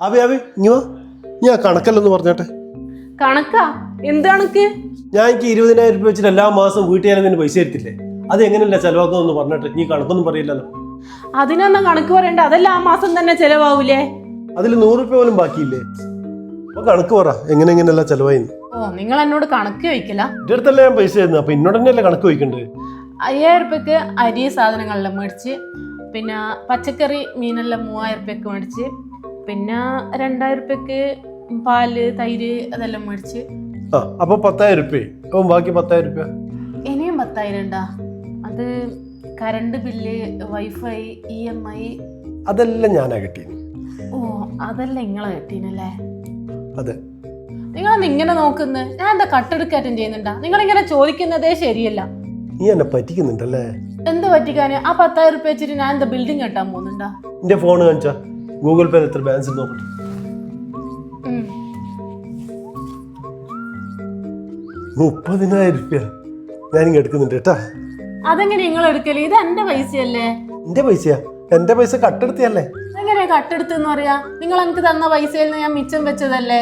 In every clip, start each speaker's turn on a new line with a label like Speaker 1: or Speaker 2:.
Speaker 1: ഇനി വാ. ഞാൻ കണക്കല്ലെന്ന് പറഞ്ഞാട്ടെ.
Speaker 2: കണക്കാ? എന്ത് കണക്ക്?
Speaker 1: ഞാൻ എനിക്ക് ഇരുപതിനായിരം രൂപ വെച്ചിട്ട് എല്ലാ മാസം നിന്ന് പൈസ തരത്തില്ലേ? അത് എങ്ങനെയല്ല ചെലവാക്കുന്നു പറഞ്ഞിട്ട് നീ കണക്കൊന്നും പറയില്ലല്ലോ.
Speaker 2: അതിനൊന്നും കണക്ക് പറയണ്ട. അതല്ല ആ മാസം തന്നെ ചെലവാവൂലേ?
Speaker 1: അതിൽ നൂറ് രൂപ പോലും ബാക്കിയില്ലേ? അപ്പൊ കണക്ക് പറ. എങ്ങനെ എങ്ങനെയല്ല ചെലവായി?
Speaker 2: ഓ നിങ്ങൾ എന്നോട് കണക്ക് ചോദിക്കല?
Speaker 1: എന്റെ അടുത്തല്ലേ ഞാൻ പൈസ തരുന്നത്. അപ്പൊ എന്നോട് തന്നെയല്ലേ കണക്ക് വയ്ക്കണ്ടത്
Speaker 2: അയ്യായിരം രൂപയ്ക്ക് അരി സാധനങ്ങളെല്ലാം മേടിച്ച് പിന്നെ പച്ചക്കറി മീനെല്ലാം മൂവായിരം രൂപയ്ക്ക് മേടിച്ച് പിന്നെ രണ്ടായിരം റുപ്യക്ക് പാൽ തൈര് അതെല്ലാം മേടിച്ച്.
Speaker 1: ആ അപ്പൊ പത്തായിരം അപ്പം ബാക്കി പത്തായിരം
Speaker 2: ഇനിയും പത്തായിരം ഉണ്ടാ അത് current bill wifi E M I.
Speaker 1: അതെല്ലാം ഞാനാ കിട്ടീന്.
Speaker 2: ഓ അതെല്ലാം നിങ്ങളെ കിട്ടീനല്ലേ?
Speaker 1: അതെ.
Speaker 2: നിങ്ങളെന്ന് ഇങ്ങനെ നോക്കുന്നത് ഞാൻ എന്താ കട്ടെടുക്കാറ്റം ചെയ്യുന്നുണ്ടാ? നിങ്ങളിങ്ങനെ ചോദിക്കുന്നതേ ശരിയല്ല.
Speaker 1: നീ എന്നെ പറ്റിക്കുന്നുണ്ടല്ലേ?
Speaker 2: എന്ത് പറ്റിക്കാന്? ആ പത്തായിരം റുപ്യ വെച്ചിട്ട് ഞാൻ എന്താ ബിൽഡിംഗ് കെട്ടാൻ പോകുന്നുണ്ടാ?
Speaker 1: എന്റെ ഫോൺ കാണിച്ചാ. ഗൂഗിൾ പേ എത്ര ബാലൻസ് നോക്കട്ടെ. മുപ്പതിനായിരം രൂപ ഞാനിങ്ങ് എടുക്കുന്നുണ്ട് കേട്ടാ.
Speaker 2: അതെങ്ങനെ നിങ്ങൾ എടുക്കൽ? ഇത് എന്റെ പൈസയല്ലേ?
Speaker 1: എന്റെ പൈസയാ. എന്റെ പൈസ കട്ടെടുത്തിയല്ലേ
Speaker 2: എങ്ങനെ കട്ടെടുത്ത് പറയാ? നിങ്ങൾ എനിക്ക് തന്ന പൈസയിൽ നിന്ന് ഞാൻ മിച്ചം വെച്ചതല്ലേ?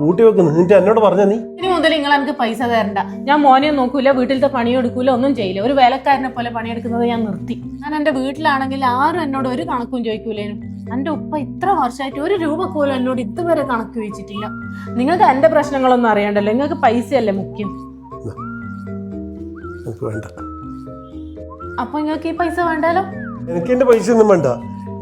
Speaker 1: കൂട്ടി വെക്കുന്നു. എന്നിട്ട് എന്നോട് പറഞ്ഞ നീ?
Speaker 2: ഇനി മുതൽ നിങ്ങൾ എനിക്ക് പൈസ തരണ്ട. ഞാൻ മോനെ നോക്കൂല വീട്ടിലത്തെ പണിയെടുക്കൂല ഒന്നും ചെയ്യില്ല. ഒരു വേലക്കാരനെ പോലെ പണിയെടുക്കുന്നത് ഞാൻ നിർത്തി. ഞാൻ എന്റെ വീട്ടിലാണെങ്കിൽ ആരും എന്നോട് ഒരു കണക്കും ചോദിക്കൂലേനും. എന്റെ ഉപ്പ ഇത്ര വർഷമായിട്ട് ഒരു രൂപ പോലും എന്നോട് ഇതുവരെ കണക്ക് ചോദിച്ചിട്ടില്ല. നിങ്ങൾക്ക് എന്റെ പ്രശ്നങ്ങളൊന്നും അറിയണ്ടല്ലോ. നിങ്ങൾക്ക് പൈസയല്ലേ മുഖ്യം?
Speaker 1: വേണ്ട.
Speaker 2: അപ്പൊ നിങ്ങൾക്ക് ഈ പൈസ വേണ്ടാലോ
Speaker 1: എനിക്ക് എന്റെ പൈസ ഒന്നും വേണ്ട.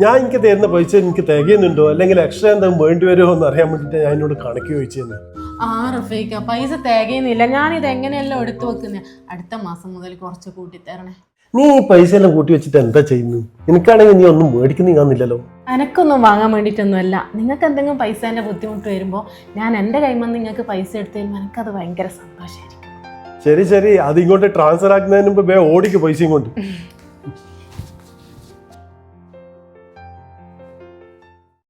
Speaker 1: ഞാൻ എനിക്ക് തരുന്ന പൈസ എനിക്ക് തികയുന്നുണ്ടോ? അല്ലെങ്കിൽ എക്സ്ട്രാ എന്തെങ്കിലും വേണ്ടി വരുമോ എന്ന് അറിയാൻ വേണ്ടിട്ട് ഞാൻ എന്നോട് കണക്ക് ചോദിച്ചെന്ന്.
Speaker 2: ആ റഫീക്ക പൈസ തികയുന്നില്ല. ഇത് എങ്ങനെയല്ലോ എടുത്തു വെക്കുന്നത് അടുത്ത മാസം മുതൽ കുറച്ച് കൂട്ടി തരണേ
Speaker 1: നീ ഈ പൈസ എല്ലാം കൂട്ടി വെച്ചിട്ട് എന്താ ചെയ്യുന്നു എനിക്കാണെങ്കിൽ നീ ഒന്നും മേടിക്കുന്നില്ലല്ലോ കാണുന്നില്ലല്ലോ
Speaker 2: എനക്കൊന്നും വാങ്ങാൻ വേണ്ടിയിട്ടൊന്നുമല്ല. നിങ്ങൾക്ക് എന്തെങ്കിലും പൈസേന്റെ ബുദ്ധിമുട്ട് വരുമ്പോൾ ഞാൻ എന്റെ കൈമ നിങ്ങൾക്ക് പൈസ എടുത്തു തരുമ്പോൾ എനിക്കത് ഭയങ്കര സന്തോഷമായിരിക്കും
Speaker 1: ശരി ശരി. അത് ഇങ്ങോട്ട് ട്രാൻസ്ഫർ ആക്കുന്നതിന് മുമ്പ് ഓടിക്ക് പൈസയും കൊണ്ട്.